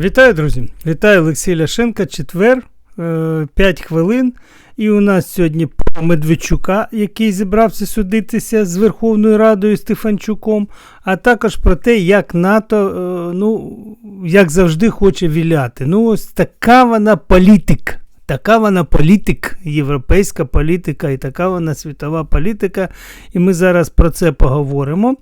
Вітаю, друзі! Вітаю Олексій Ляшенка. Четвер, 5 хвилин. І у нас сьогодні про Медведчука, який зібрався судитися з Верховною Радою Стефанчуком, а також про те, як НАТО, е, ну, як завжди, хоче віляти. Ну, ось така вона політик. Така вона політик, європейська політика і така вона світова політика. І ми зараз про це поговоримо.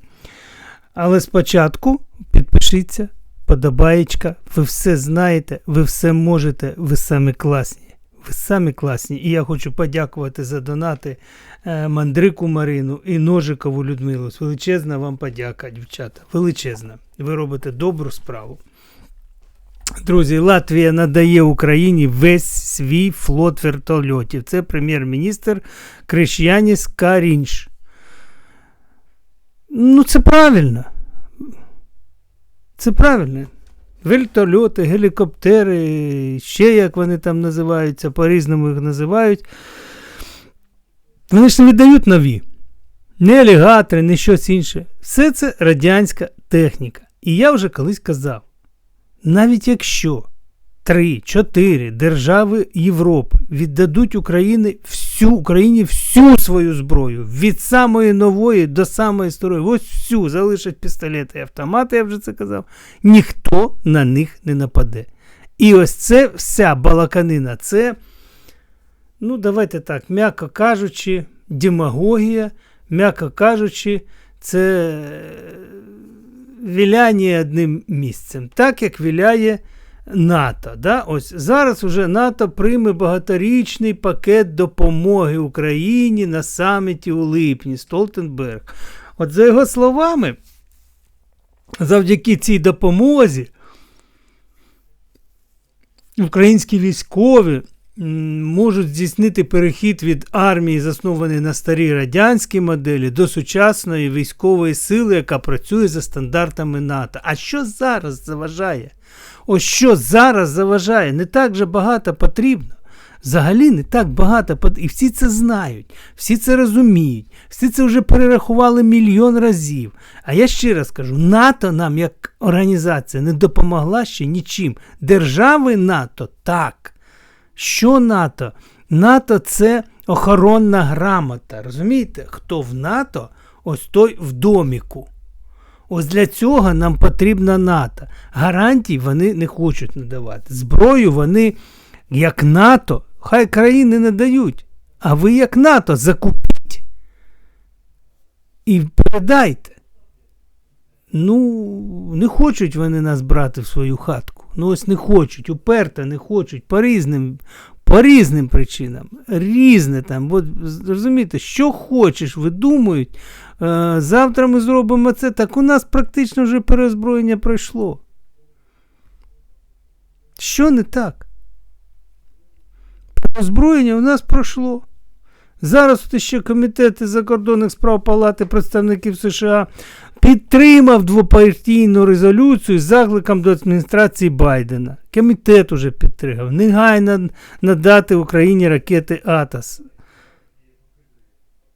Але спочатку підпишіться, подобаєчка, ви все знаєте, ви все можете, ви самі класні. Ви самі класні. І я хочу подякувати за донати е, Мандрику Марину і Ножикову Людмилу. Величезна вам подяка, дівчата. Величезна. Ви робите добру справу. Друзі, Латвія надає Україні весь свій флот вертольотів. Це прем'єр-міністр Криш'яніс Карінш. Ну, це правильно. Це правильно. Вертольоти, гелікоптери, ще як вони там називаються, по-різному їх називають. Вони ж не віддають нові. Не алігатори, не щось інше. Все це радянська техніка. І я вже колись казав: навіть якщо 3-4 держави Європи віддадуть Україні всю Україні всю свою зброю, від самої нової до самої старої, ось всю. Залишать пістолети і автомати, я вже це казав, ніхто на них не нападе. І ось це вся балаканина, це, ну, давайте так, м'яко кажучи, демагогія, м'яко кажучи, це віляння одним місцем, так як віляє. НАТО. Да? Ось Зараз уже НАТО прийме багаторічний пакет допомоги Україні на саміті у липні Столтенберг. От за його словами, завдяки цій допомозі, українські військові можуть здійснити перехід від армії, заснованої на старій радянській моделі, до сучасної військової сили, яка працює за стандартами НАТО. А що зараз заважає? Ось що зараз заважає, не так же багато потрібно. Взагалі не так багато. І всі це знають, всі це розуміють, всі це вже перерахували мільйон разів. А я ще раз кажу: НАТО нам як організація не допомогла ще нічим. Держави НАТО так. Що НАТО? НАТО це охоронна грамота. Розумієте? Хто в НАТО, ось той в доміку. Ось для цього нам потрібна НАТО. Гарантій вони не хочуть надавати. Зброю вони, як НАТО, хай країни не дають. А ви, як НАТО, закупіть і передайте. Ну, не хочуть вони нас брати в свою хатку. Ну, ось не хочуть, уперто не хочуть по різним по різним причинам. Різне там. Бо, розумієте, що хочеш, видумують. Е, завтра ми зробимо це. Так у нас практично вже перезброєння пройшло. Що не так? Перезброєння у нас пройшло. Зараз ще комітет закордонних справ Палати представників США підтримав двопартійну резолюцію з закликом до адміністрації Байдена. Комітет уже підтримав. Негайно надати Україні ракети Атас.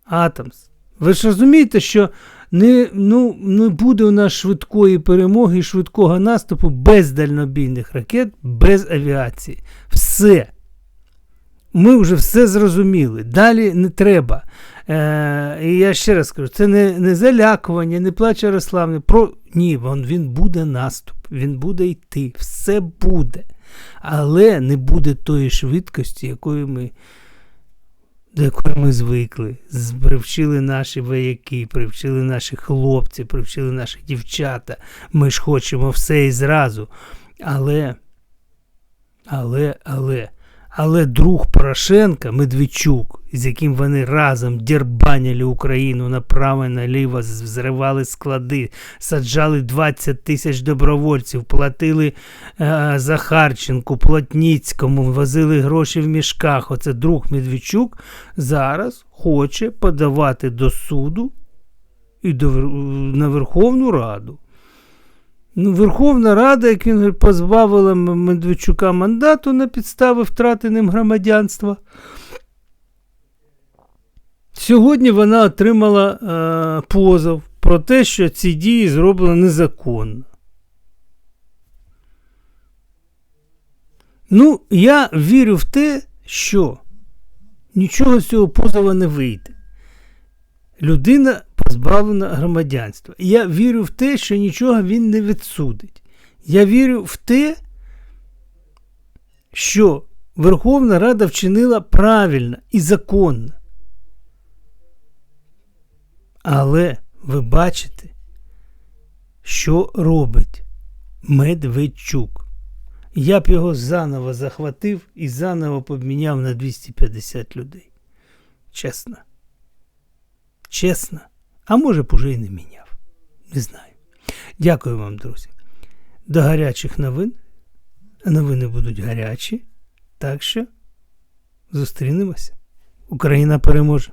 Атомс. Ви ж розумієте, що не ну, не буде у нас швидкої перемоги і швидкого наступу без дальнобійних ракет, без авіації. Все. Ми вже все зрозуміли. Далі не треба. Е, І я ще раз кажу, це не не залякування, не плач Ярославне. Про... Ні, він, він буде наступ, він буде йти, все буде. Але не буде тої швидкості, якою ми до якої ми звикли. Привчили наші вояки, привчили наші хлопці, привчили наші дівчата. Ми ж хочемо все і зразу. Але, але, але. Але друг Порошенка, Медведчук, з яким вони разом дербаняли Україну направо і наліво, зривали склади, саджали 20 тисяч добровольців, платили е, Захарченку, Плотніцькому, возили гроші в мішках. Оце друг Медведчук зараз хоче подавати до суду і до, на Верховну Раду. Ну, Верховна Рада, як він говорить, позбавила Медведчука мандату на підстави втрати ним громадянства. Сьогодні вона отримала е, позов про те, що ці дії зроблені незаконно. Ну, я вірю в те, що нічого з цього позова не вийде. Людина позбавлена громадянства. Я вірю в те, що нічого він не відсудить. Я вірю в те, що Верховна Рада вчинила правильно і законно. Але ви бачите, що робить Медведчук. Я б його заново захватив і заново поміняв на 250 людей. Чесно. Чесно. А може б уже і не міняв. Не знаю. Дякую вам, друзі. До гарячих новин. Новини будуть гарячі. Так що зустрінемося. Україна переможе.